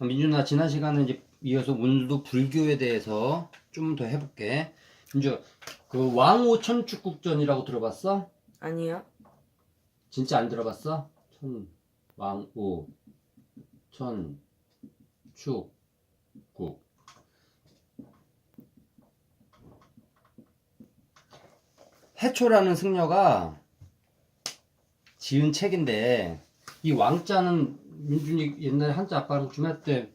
민준아 지난 시간에 이제 이어서 오늘도 불교에 대해서 좀 더 해볼게. 민주 그 왕호 천축국전이라고 들어봤어? 아니요. 진짜 안 들어봤어? 천 왕호 천축국 해초라는 승려가 지은 책인데 이 왕자는 민준이 옛날에 한자 아빠랑 좀할때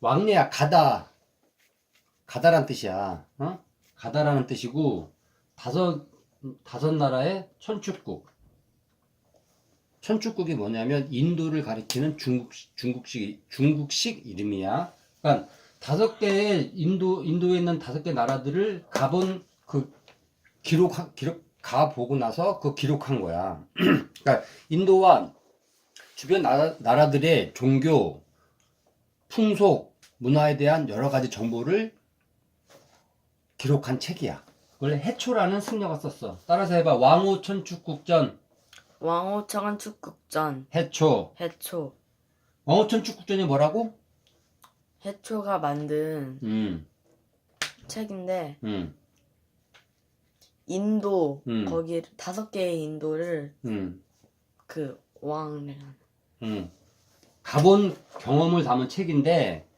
왕래야 가다. 가다란 뜻이야. 어? 가다라는 뜻이고 다섯 다섯 나라의 천축국. 천축국이 뭐냐면 인도를 가리키는 중국 중국식 중국식 이름이야. 그러니까 다섯 개의 인도 인도에 있는 다섯 개 나라들을 가본 그 기록 기록 가 보고 나서 그 기록한 거야. 그러니까 인도와 주변 나라, 나라들의 종교, 풍속, 문화에 대한 여러 가지 정보를 기록한 책이야. 원래 해초라는 승려가 썼어. 따라서 해봐. 왕호 천축국전 왕호창은 축국전 해초. 해초 왕호 천 축국전이 뭐라고? 해초가 만든 음, 책인데 음, 인도 음. 거기 다섯 개의 인도를 음, 그 왕래라는 음. 가본 경험을 담은 책인데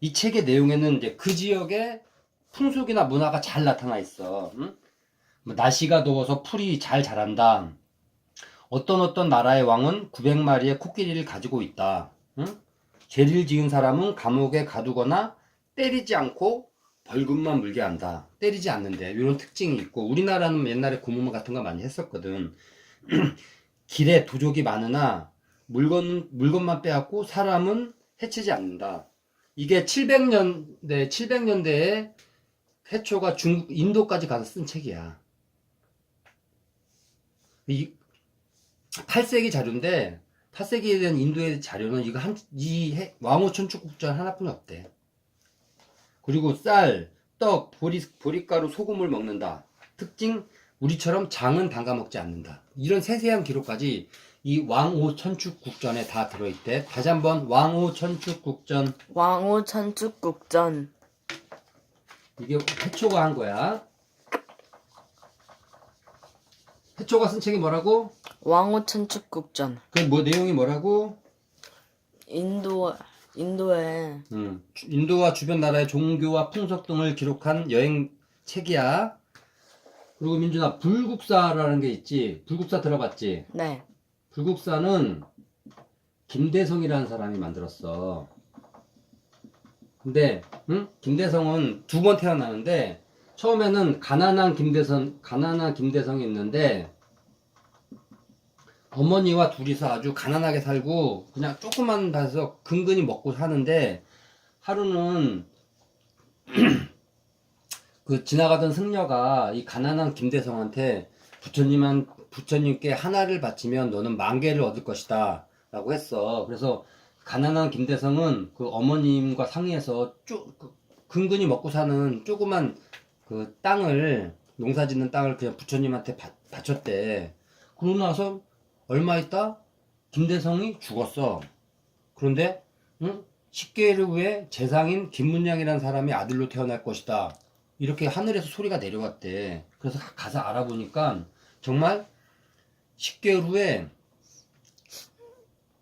이 책의 내용에는 이제 그 지역의 풍속이나 문화가 잘 나타나 있어. 응? 뭐 날씨가 더워서 풀이 잘 자란다. 어떤 어떤 나라의 왕은 900마리의 코끼리를 가지고 있다. 응? 죄를 지은 사람은 감옥에 가두거나 때리지 않고 벌금만 물게 한다. 때리지 않는데 이런 특징이 있고 우리나라는 옛날에 고문 같은 거 많이 했었거든. 길에 도적이 많으나 물건 물건만 빼앗고 사람은 해치지 않는다. 이게 700년대 700년대에 해초가 중국 인도까지 가서 쓴 책이야. 이 8세기 자료인데 8세기에 대한 인도의 자료는 이거 한 이 왕호 천축국전 하나뿐이 없대. 그리고 쌀, 떡, 보리, 보리가루, 소금을 먹는다. 특징 우리처럼 장은 담가 먹지 않는다. 이런 세세한 기록까지 이 왕호 천축국전에 다 들어있대. 다시 한번 왕호 천축국전 왕호천 축국전 이게 해초가 한 거야. 해초가 쓴 책이 뭐라고? 왕호천 축국전 그 뭐 내용이 뭐라고? 인도 인도에 음, 인도와 주변 나라의 종교와 풍속 등을 기록한 여행 책이야. 그리고 민준아 불국사라는 게 있지. 불국사 들어봤지? 네 불국사는 김대성이라는 사람이 만들었어. 근데 응? 김대성은 두 번 태어나는데 처음에는 가난한 김대성 가난한 김대성이 있는데 어머니와 둘이서 아주 가난하게 살고 그냥 조그만 밭에서 근근히 먹고 사는데 하루는 그 지나가던 승려가 이 가난한 김대성한테 부처님한 부처님께 하나를 바치면 너는 만 개를 얻을 것이다 라고 했어. 그래서 가난한 김대성은 그 어머님과 상의해서 쪼, 그 근근히 먹고 사는 조그만 그 땅을 농사 짓는 땅을 그냥 부처님한테 바, 바쳤대. 그러고 나서 얼마 있다 김대성이 죽었어 그런데 응? 10개월 후에 재상인 김문양이라는 사람이 아들로 태어날 것이다 이렇게 하늘에서 소리가 내려왔대 그래서 가- 가서 알아보니까 정말 10개월 후에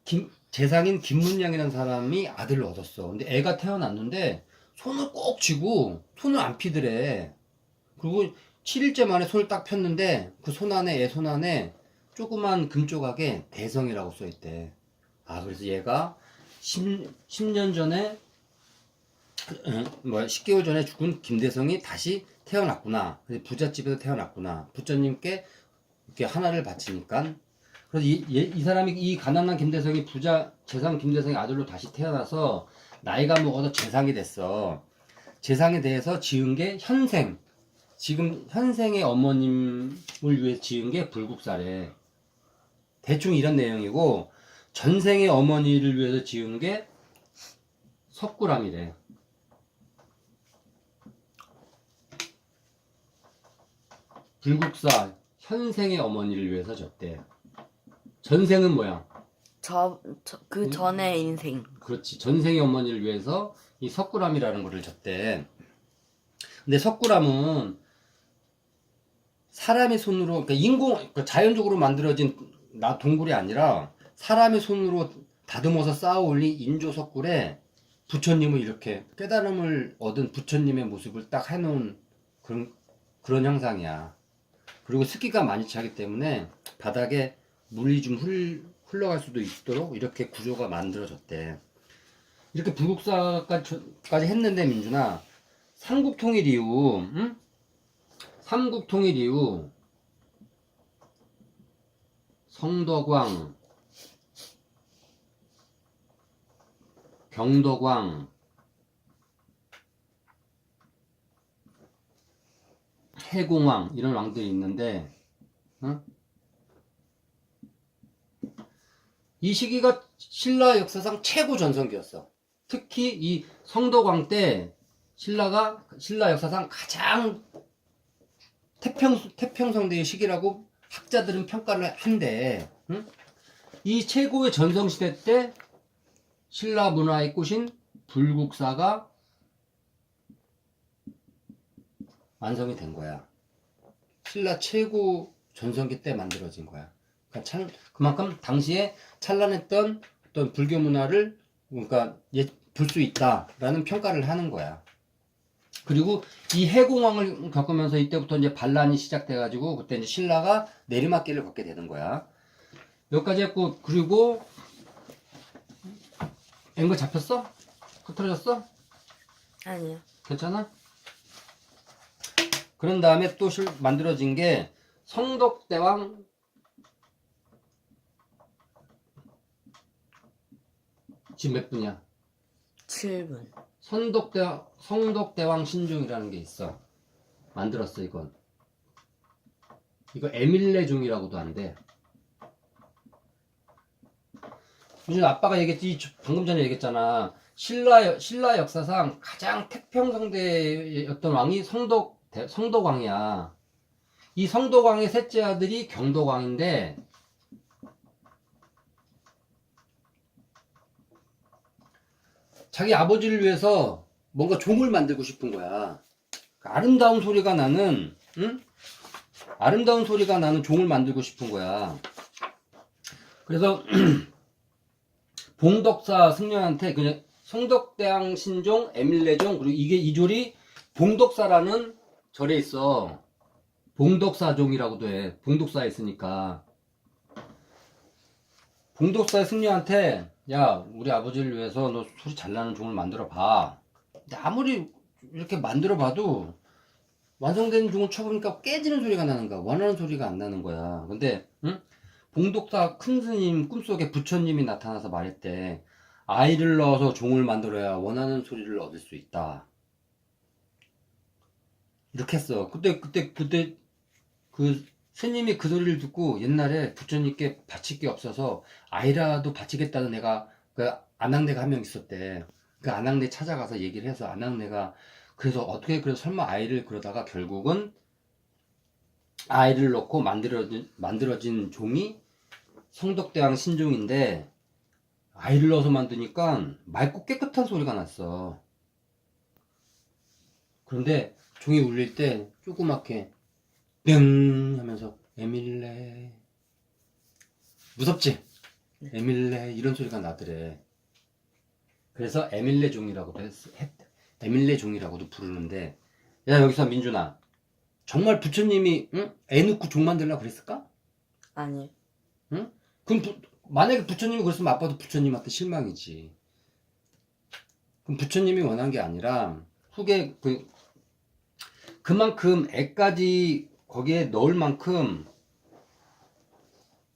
김, 재상인 김문양이라는 사람이 아들을 얻었어. 근데 애가 태어났는데 손을 꼭 쥐고 손을 안 피더래. 그리고 7일째 만에 손을 딱 폈는데 그 손 안에 애 손 안에 조그만 금 조각에 대성이라고 써있대. 아 그래서 얘가 10, 10년 전에 뭐 10개월 전에 죽은 김대성이 다시 태어났구나. 부잣집에서 태어났구나. 부처님께 이렇게 하나를 바치니까 그래서 이, 얘- 이 사람이 이 가난한 김대성이 부자 재상 김대성의 아들로 다시 태어나서 나이가 먹어서 재상이 됐어. 재상에 대해서 지은 게 현생. 지금 현생의 어머님을 위해 지은 게 불국사래. 대충 이런 내용이고 전생의 어머니를 위해서 지은 게 석굴암이래. 불국사 현생의 어머니를 위해서 졌대. 전생은 뭐야? 저, 저, 그 전의 인생. 그렇지. 전생의 어머니를 위해서 이 석굴암이라는 거를 졌대. 근데 석굴암은 사람의 손으로, 그러니까 인공, 그러니까 자연적으로 만들어진 나 동굴이 아니라 사람의 손으로 다듬어서 쌓아 올린 인조 석굴에 부처님을 이렇게 깨달음을 얻은 부처님의 모습을 딱 해놓은 그런, 그런 형상이야. 그리고 습기가 많이 차기 때문에 바닥에 물이 좀 흘, 흘러갈 수도 있도록 이렇게 구조가 만들어졌대. 이렇게 불국사까지 했는데 민준아 삼국통일 이후 응? 삼국통일 이후 성덕왕 경덕왕 해공왕 이런 왕들이 있는데 응? 이 시기가 신라 역사상 최고 전성기였어. 특히 이 성덕왕 때 신라가 신라 역사상 가장 태평 태평성대의 시기라고 학자들은 평가를 한대. 응? 이 최고의 전성 시대 때 신라 문화의 꽃인 불국사가 완성이 된 거야. 신라 최고 전성기 때 만들어진 거야. 그러니까 참, 그만큼 당시에 찬란했던 어떤 불교 문화를 그러니까 볼수 있다라는 평가를 하는 거야. 그리고 이 해공왕을 겪으면서 이때부터 이제 반란이 시작돼가지고 그때 이제 신라가 내리막길을 걷게 되는 거야. 여기까지 했고 그리고 앵거 잡혔어? 흐트러졌어? 아니요. 괜찮아? 그런 다음에 또 실- 만들어진 게 성덕대왕 지금 몇 분이야? 7분. 선덕대 성덕대왕 신종이라는 게 있어. 만들었어 이건. 이거 에밀레종이라고도 한대. 요즘 아빠가 얘기했지 이 방금 전에 얘기했잖아. 신라 신라 역사상 가장 태평성대였던 왕이 성덕 대- 성덕왕이야. 이 성덕왕의 셋째 아들이 경덕왕인데 자기 아버지를 위해서 뭔가 종을 만들고 싶은 거야. 그 아름다운 소리가 나는, 응? 아름다운 소리가 나는 종을 만들고 싶은 거야. 그래서, 봉덕사 승려한테 그냥 성덕대왕 신종, 에밀레종, 그리고 이게 이 졸이 봉덕사라는 절에 있어. 봉덕사종이라고도 해. 봉덕사에 있으니까. 봉독사의 승려한테 야 우리 아버지를 위해서 너 소리 잘 나는 종을 만들어 봐. 아무리 이렇게 만들어 봐도 완성된 종을 쳐보니까 깨지는 소리가 나는 거야. 원하는 소리가 안 나는 거야. 근데 응? 봉독사 큰 스님 꿈속에 부처님이 나타나서 말했대. 아이를 넣어서 종을 만들어야 원하는 소리를 얻을 수 있다. 이렇게 했어. 그때 그때 그때 그 스님이 그 소리를 듣고 옛날에 부처님께 바칠 게 없어서 아이라도 바치겠다는 애가 그 아낙네가 한 명 있었대. 그 아낙네 찾아가서 얘기를 해서 아낙네가 그래서 어떻게 그래서 설마 아이를 그러다가 결국은 아이를 넣고 만들어진 만들어진 종이 성덕대왕 신종인데 아이를 넣어서 만드니까 맑고 깨끗한 소리가 났어. 그런데 종이 울릴 때 조그맣게 뿅 하면서 에밀레 무섭지? 에밀레 이런 소리가 나더래. 그래서 에밀레 종이라고도 했, 했 에밀레 종이라고도 부르는데 야 여기서 민준아 정말 부처님이 응? 애 낳고 종 만들려고 그랬을까? 아니. 응? 그럼 부- 만약에 부처님이 그랬으면 아빠도 부처님한테 실망이지. 그럼 부처님이 원한 게 아니라 후계 그 그만큼 애까지 거기에 넣을 만큼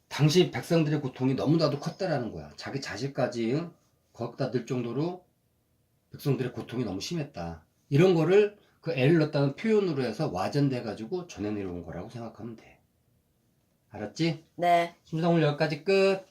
당시 백성들의 고통이 너무나도 컸다라는 거야. 자기 자식까지 응? 거기다 넣을 정도로 백성들의 고통이 너무 심했다. 이런 거를 그 애를 넣었다는 표현으로 해서 와전돼 가지고 전해 내려온 거라고 생각하면 돼. 알았지? 네. 심성을 여기까지 끝.